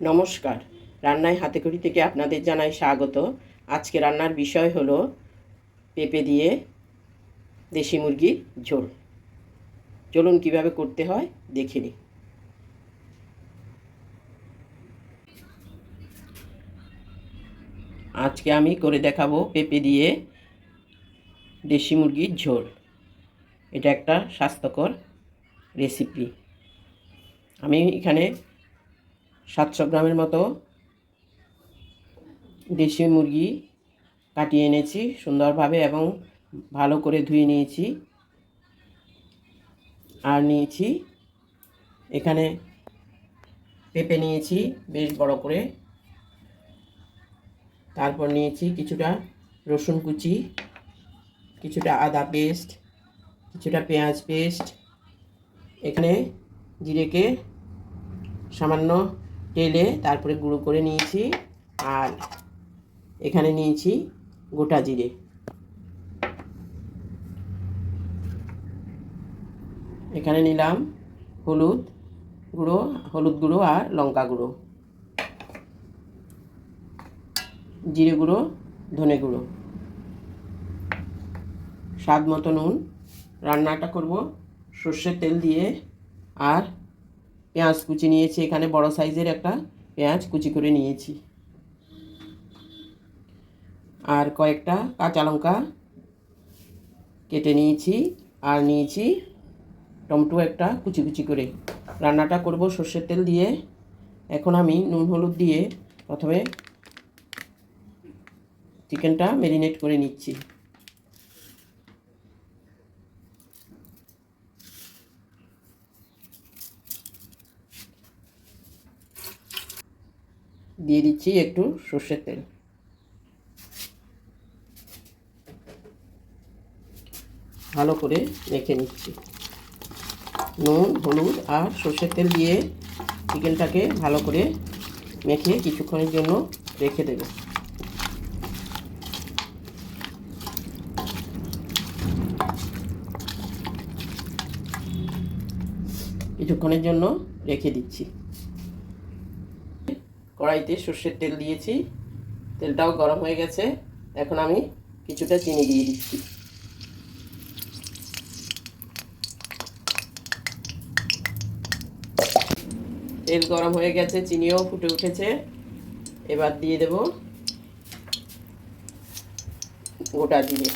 নমস্কার। রান্নায় হাতেখড়ি থেকে আপনাদের জানাই স্বাগত। আজকে রান্নার বিষয় হলো পেঁপে দিয়ে দেশি মুরগির ঝোল। চলুন কীভাবে করতে হয়, দেখে নিই। আজকে আমি করে দেখাবো পেঁপে দিয়ে দেশি মুরগির ঝোল। এটা একটা স্বাস্থ্যকর রেসিপি। আমি এখানে সাতশো গ্রামের মতো দেশি মুরগি কাটিয়ে এনেছি সুন্দরভাবে এবং ভালো করে ধুয়ে নিয়েছি আর নিয়েছি এখানে পেঁপে নিয়েছি, বেশ বড় করে। তারপর নিয়েছি কিছুটা রসুন কুচি, কিছুটা আদা পেস্ট, কিছুটা পেঁয়াজ পেস্ট। এখানে জিরেকে সামান্য তেলে তারপরে গুঁড়ো করে নিয়েছি আর এখানে নিয়েছি গোটা জিরে। এখানে নিলাম হলুদ গুঁড়ো হলুদ গুঁড়ো আর লঙ্কা গুঁড়ো। জিরে গুঁড়ো, ধনে গুঁড়ো। স্বাদ মতো নুন। রান্নাটা করব সর্ষের তেল দিয়ে আর পেঁয়াজ কুচি নিয়েছি, এখানে বড় সাইজের একটা পেঁয়াজ কুচি করে নিয়েছি। আর কয়েকটা কাঁচা লঙ্কা কেটে নিয়েছি, আর নিয়েছি টমেটো একটা কুচি কুচি করে। রান্নাটা করব সর্ষের তেল দিয়ে। এখন আমি নুন হলুদ দিয়ে প্রথমে চিকেনটা ম্যারিনেট করে নিচ্ছি। দিয়ে দিচ্ছি একটু সর্ষের তেল। ভালো করে মেখে নিচ্ছি। নুন, হলুদ আর সর্ষের তেল দিয়ে চিকেনটাকে ভালো করে মেখে কিছুক্ষণের জন্য রেখে দেবে। কিছুক্ষণের জন্য রেখে দিচ্ছি। কড়াইতে সর্ষের তেল দিয়েছি। তেলটাও গরম হয়ে গেছে। এখন আমি কিছুটা চিনি দিয়ে দিচ্ছি। তেল গরম হয়ে গেছে, চিনিও ফুটে উঠেছে। এবার দিয়ে দেব গোটা দিয়ে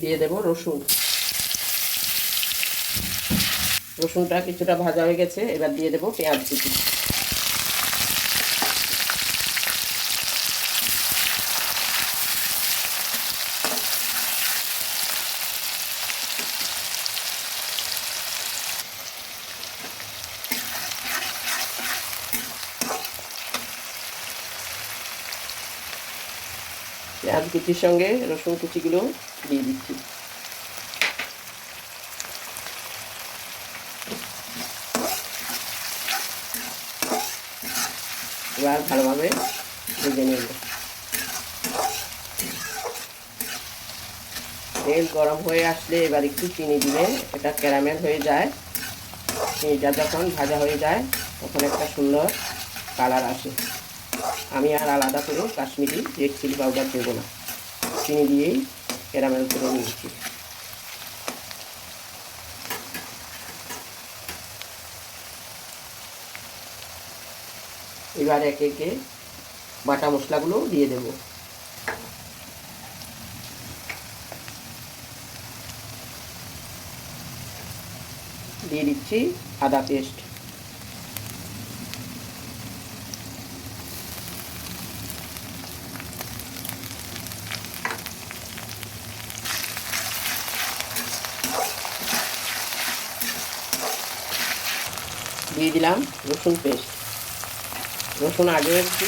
দিয়ে দেব রসুন। রসুনটা কিছুটা ভাজা হয়ে গেছে, এবার দিয়ে দেবো পেঁয়াজ কুচি। পেঁয়াজ কুচির সঙ্গে রসুন কুচিগুলো দিয়ে দিচ্ছি। এবার ভালোভাবে ভেজে নেব। তেল গরম হয়ে আসলে এবার একটু চিনি দিলে এটা ক্যারামেল হয়ে যায়। চিনিটা যখন ভাজা হয়ে যায়, তখন একটা সুন্দর কালার আসে। আমি আর আলাদা করে কাশ্মীরি রেড চিলি পাউডার দেবো না। চিনি দিয়েই ক্যারামেল করে নিয়েছি এবার একে একে বাটা মশলাগুলো দিয়ে দেব। দিয়ে দিচ্ছি আদা পেস্ট। দিয়ে দিলাম রসুন পেস্ট। রসুন আগে একটু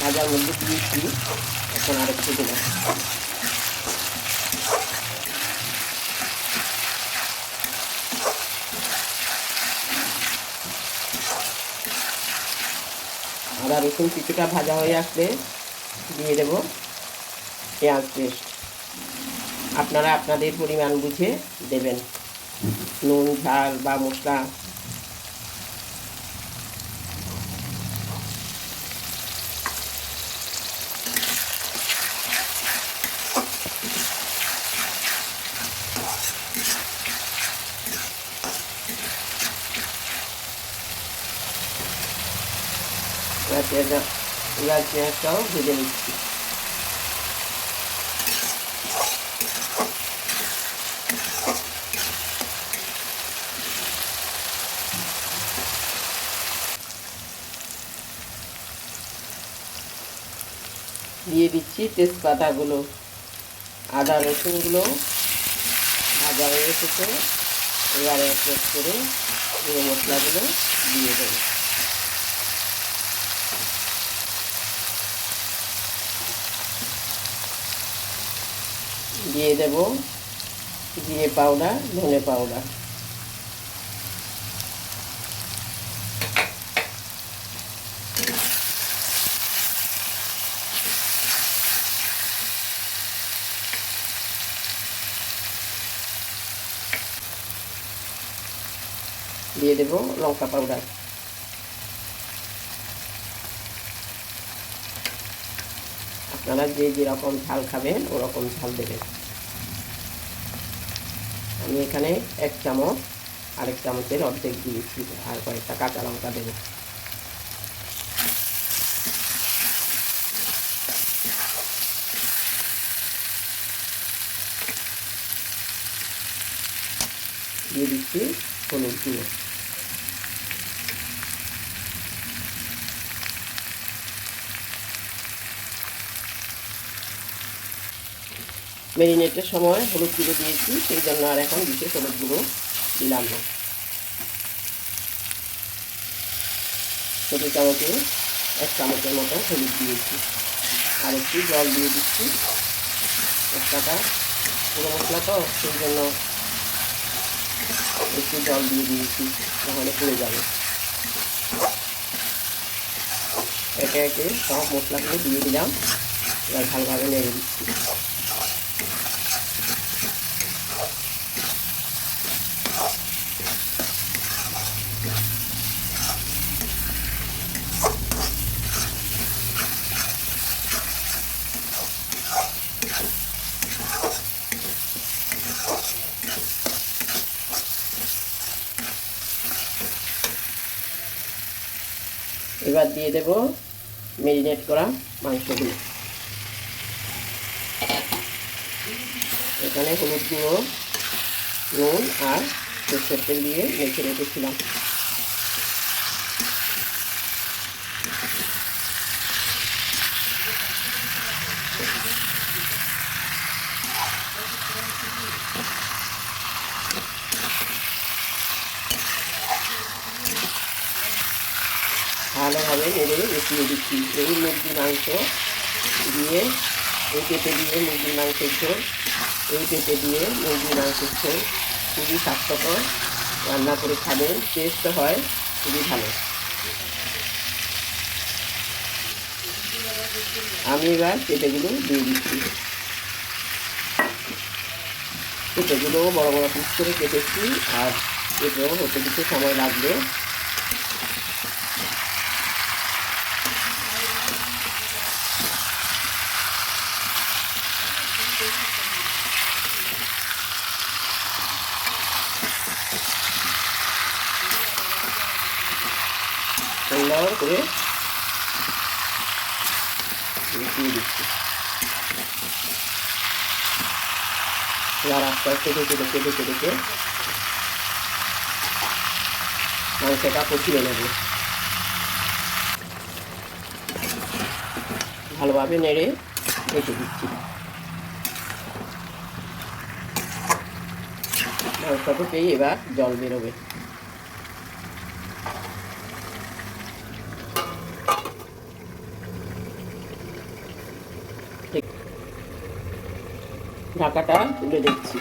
ভাজার মধ্যে দিয়েছি এখন আর একটু দিলাম আদা রসুন কিছুটা ভাজা হয়ে আসলে দিয়ে দেব পেঁয়াজ পেস্ট। আপনারা আপনাদের পরিমাণ বুঝে দেবেন। নুন, ঝাল বা মশলা এবার পেঁয়াজটা পেঁয়াজটাও ভেজে নিচ্ছি। দিয়ে দিচ্ছি তেজপাতাগুলো, আদা রসুনগুলো, ভাজা হয়ে এসেছে। এবারে এক এক করে গুঁড়ো মশলাগুলো দিয়ে দেবো। দিয়ে দেব জিরে পাউডার ধনে পাউডার দিয়ে দেব লঙ্কা পাউডার আপনারা যে যেরকম ঝাল খাবেন, ওরকম ঝাল দেবেন। আমি এখানে এক চামচ, আরেক চামচের অর্ধেক দিয়েছি, আর কয়েকটা কাঁচা লঙ্কা দেবো। দিয়ে দিচ্ছি হলুদ গুঁড়ো। মেরিনেটের সময় হলুদ গুঁড়ো দিয়েছি, সেই জন্য আর এখন বিশেষ হলুদ গুঁড়ো দিলাম না। ছোটো চামচে, এক চামচের মতো হলুদ দিয়েছি। আর একটু জল দিয়ে দিচ্ছি। মশলাটা, পুরো মশলা তো, সেই জন্য একটু জল দিয়ে দিয়েছি নাহলে পুড়ে যাবে। একে একে সব মশলাগুলো দিয়ে দিলাম। এবার ভালোভাবে নেড়ে দিচ্ছি। এবার দিয়ে দেব মেরিনেট করা মাংসগুলো। এখানে হলুদ গুঁড়ো, নুন আর সরষের তেল দিয়ে মেখে রেখেছিলাম ভালোভাবে মিশিয়ে দিচ্ছি এই মুরগির মাংস দিয়ে, এই পেঁপে দিয়ে মুরগির মাংসের ঝোল, এই পেঁপে দিয়ে মুরগির মাংসের ঝোল। খুবই স্বাস্থ্যকর, রান্না করে খাবেন টেস্ট হয়, খুবই ভালো। আমি এবার পেঁপেগুলো দিয়ে দিচ্ছি। পেঁপেগুলো বড় বড় পিস করে কেটেছি, আর পেঁপেও হতে কিছু সময় লাগবে। সুন্দর করে এবার আস্তে আস্তে ভালোভাবে নেড়ে ঢেকে দিচ্ছি। থেকেই এবার জল বেরোবে। ঢাকাটা তুলে দিচ্ছি।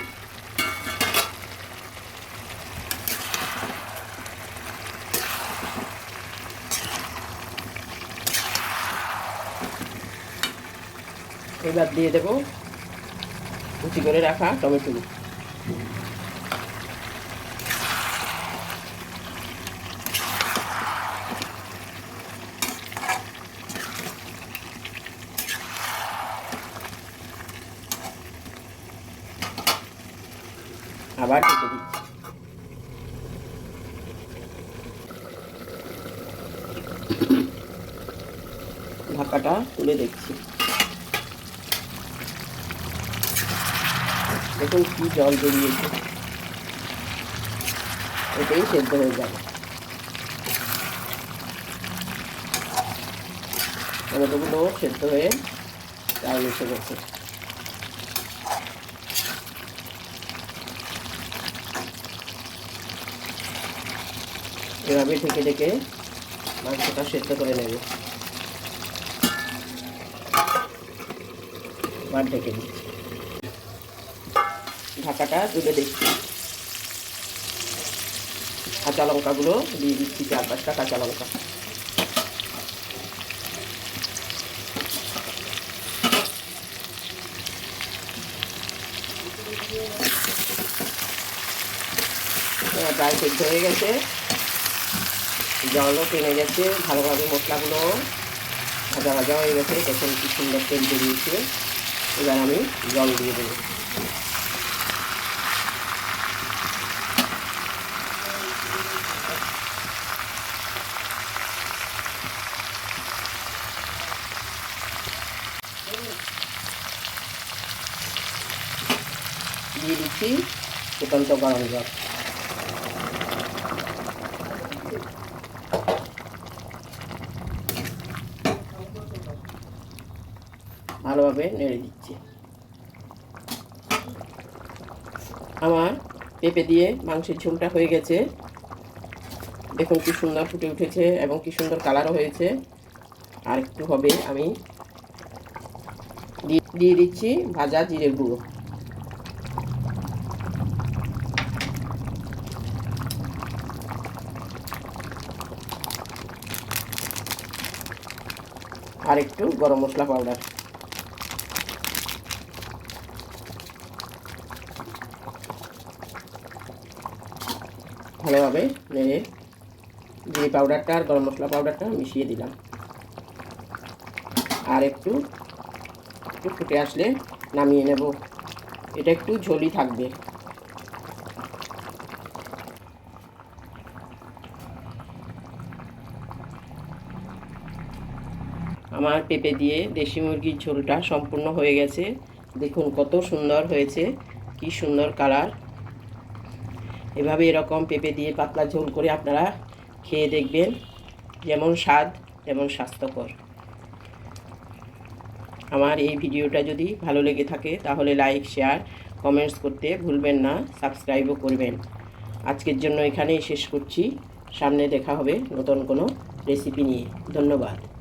এবার দিয়ে দেবো কুচি করে রাখা টমেটো। দিচ্ছি। ঢাকাটা তুলে দেখছি। দেখুন কি জল বেরিয়েছে। এটাই সেদ্ধ হয়ে যাবে। টমেটোগুলো সেদ্ধ হয়ে চাল এসে গেছে। এভাবে ঢেকে ঢেকে মাংসটা সেদ্ধ করে নেবে। আবার ঢেকে দিচ্ছি ঢাকাটা তুলে দেখছি। কাঁচা লঙ্কাগুলো দিয়ে দিচ্ছি চার পাঁচটা কাঁচা লঙ্কা। প্রায় সেদ্ধ হয়ে গেছে। জলও টেনে গেছে, ভালোভাবে মশলাগুলো ভাজা ভাজা হয়ে গেছে তখন কি সুন্দর তেল বেরিয়েছে। এবার আমি জল দিয়ে দেবো। দিয়ে দিচ্ছি ফুটন্ত গরম জল। ভালোভাবে নেড়ে দিচ্ছি। আমার পেঁপে দিয়ে মাংসের ঝোলটা হয়ে গেছে। দেখুন কি সুন্দর ফুটে উঠেছে এবং কি সুন্দর কালারও হয়েছে। আর একটু হবে আমি দিয়ে দিচ্ছি ভাজা জিরে গুঁড়ো। আর একটু গরম মশলা পাউডার। ভালোভাবে নেড়ে জিরে পাউডারটা আর গরম মশলা পাউডারটা মিশিয়ে দিলাম। আর একটু একটু ফুটে আসলে নামিয়ে নেব। এটা একটু ঝোলই থাকবে। আমার পেঁপে দিয়ে দেশি মুরগির ঝোলটা সম্পূর্ণ হয়ে গেছে। দেখুন কত সুন্দর হয়েছে, কি সুন্দর কালার এভাবে এরকম পেঁপে দিয়ে পাতলা ঝোল করে আপনারা খেয়ে দেখবেন। যেমন স্বাদ, তেমন স্বাস্থ্যকর। আমার এই ভিডিওটা যদি ভালো লেগে থাকে, তাহলে লাইক, শেয়ার, কমেন্টস করতে ভুলবেন না, সাবস্ক্রাইবও করবেন। আজকের জন্য এখানেই শেষ করছি। সামনে দেখা হবে নতুন কোনো রেসিপি নিয়ে। ধন্যবাদ।